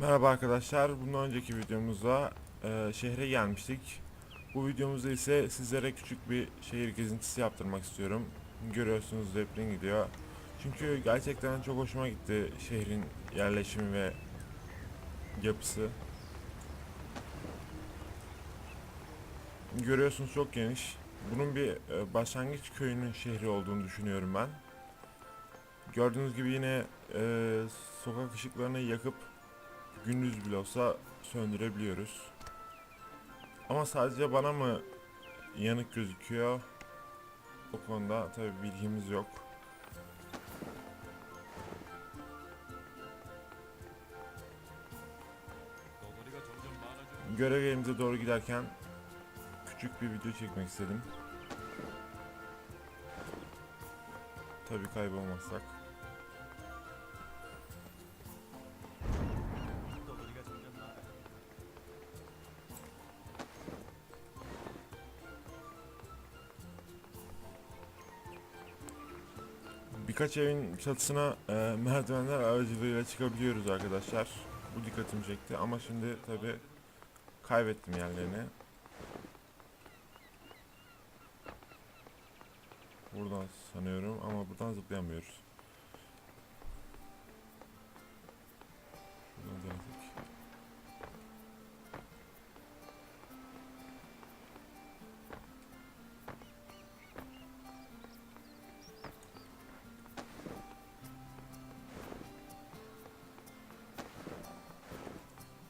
Merhaba arkadaşlar. Bundan önceki videomuzda e, şehre gelmiştik. Bu videomuzda ise sizlere küçük bir şehir gezintisi yaptırmak istiyorum. Görüyorsunuz deprem gidiyor. Çünkü gerçekten çok hoşuma gitti şehrin yerleşimi ve yapısı. Görüyorsunuz çok geniş. Bunun bir e, başlangıç köyünün şehri olduğunu düşünüyorum ben. Gördüğünüz gibi yine e, sokak ışıklarını yakıp gündüz bile olsa söndürebiliyoruz. Ama sadece bana mı yanık gözüküyor? O konuda tabi bilgimiz yok. Görev yerimize doğru giderken küçük bir video çekmek istedim. Tabi kaybolmazsak. Birkaç evin çatısına e, merdivenler aracılığıyla çıkabiliyoruz arkadaşlar. Bu dikkatimi çekti ama şimdi tabi kaybettim yerlerini. Buradan sanıyorum ama buradan zıplayamıyoruz.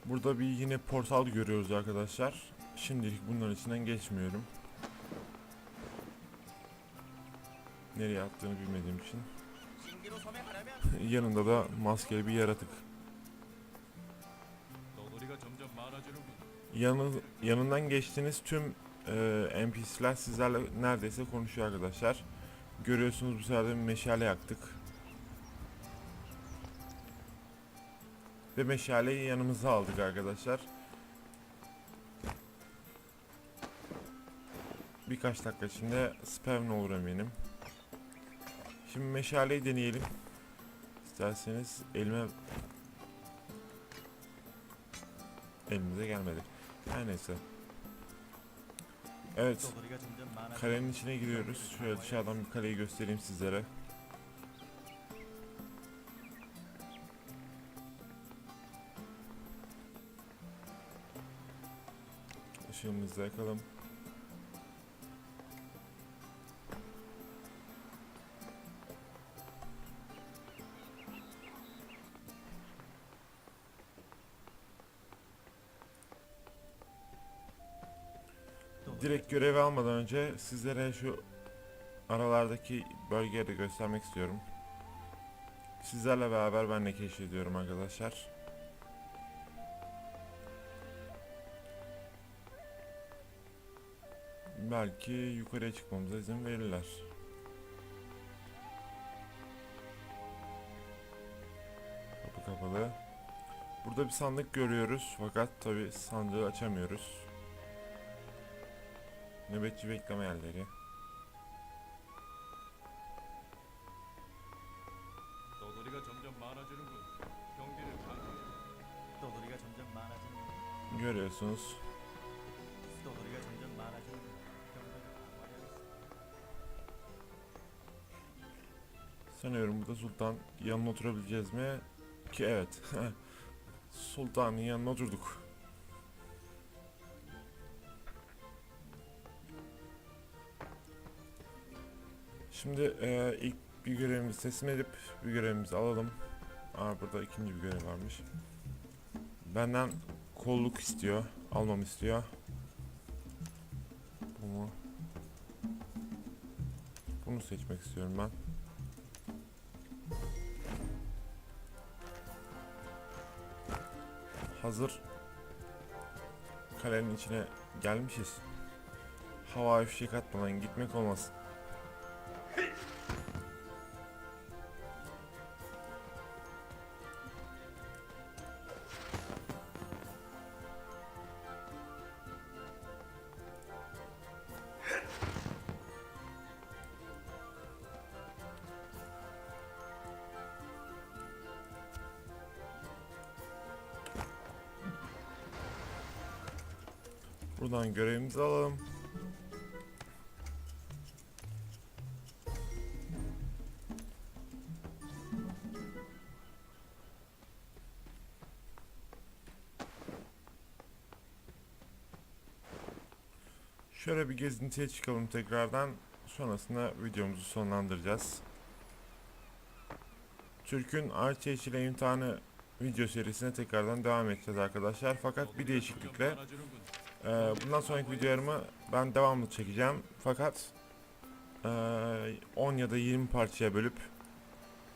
Burada bir yine portal görüyoruz arkadaşlar. Şimdilik bunların içinden geçmiyorum. Nereye attığını bilmediğim için. Yanında da maskeli bir yaratık. Yanı, yanından geçtiğiniz tüm e, NPC'ler sizlerle neredeyse konuşuyor arkadaşlar. Görüyorsunuz bu sefer de meşale yaktık. ve meşaleyi yanımıza aldık arkadaşlar. Birkaç dakika içinde spam olur eminim. Şimdi meşaleyi deneyelim. İsterseniz elime elimize gelmedi. Her neyse. Evet. Kalenin içine giriyoruz. Şöyle dışarıdan bir kaleyi göstereyim sizlere. Işığımızı da yakalım. Direkt görevi almadan önce sizlere şu aralardaki bölgeyi de göstermek istiyorum. Sizlerle beraber ben de keşfediyorum arkadaşlar. Belki yukarıya çıkmamıza izin verirler. Kapı kapalı. Burada bir sandık görüyoruz fakat tabi sandığı açamıyoruz. Nöbetçi bekleme yerleri. 너 Sanıyorum burada sultan yanına oturabileceğiz mi? Ki evet. Sultanın yanına oturduk. Şimdi e, ilk bir görevimizi teslim edip bir görevimizi alalım. Aa burada ikinci bir görev varmış. Benden kolluk istiyor. Almamı istiyor. Bu mu? Bunu seçmek istiyorum ben. Hazır kalenin içine gelmişiz. Havai fişek atmadan gitmek olmaz. Buradan görevimizi alalım. Şöyle bir gezintiye çıkalım tekrardan. Sonrasında videomuzu sonlandıracağız. Türk'ün RTH ile imtihanı video serisine tekrardan devam edeceğiz arkadaşlar. Fakat bir değişiklikle ee, bundan sonraki videolarımı ben devamlı çekeceğim. Fakat e, 10 ya da 20 parçaya bölüp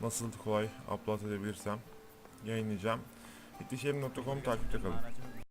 nasıl kolay upload edebilirsem yayınlayacağım. Bitişerim.com takipte kalın.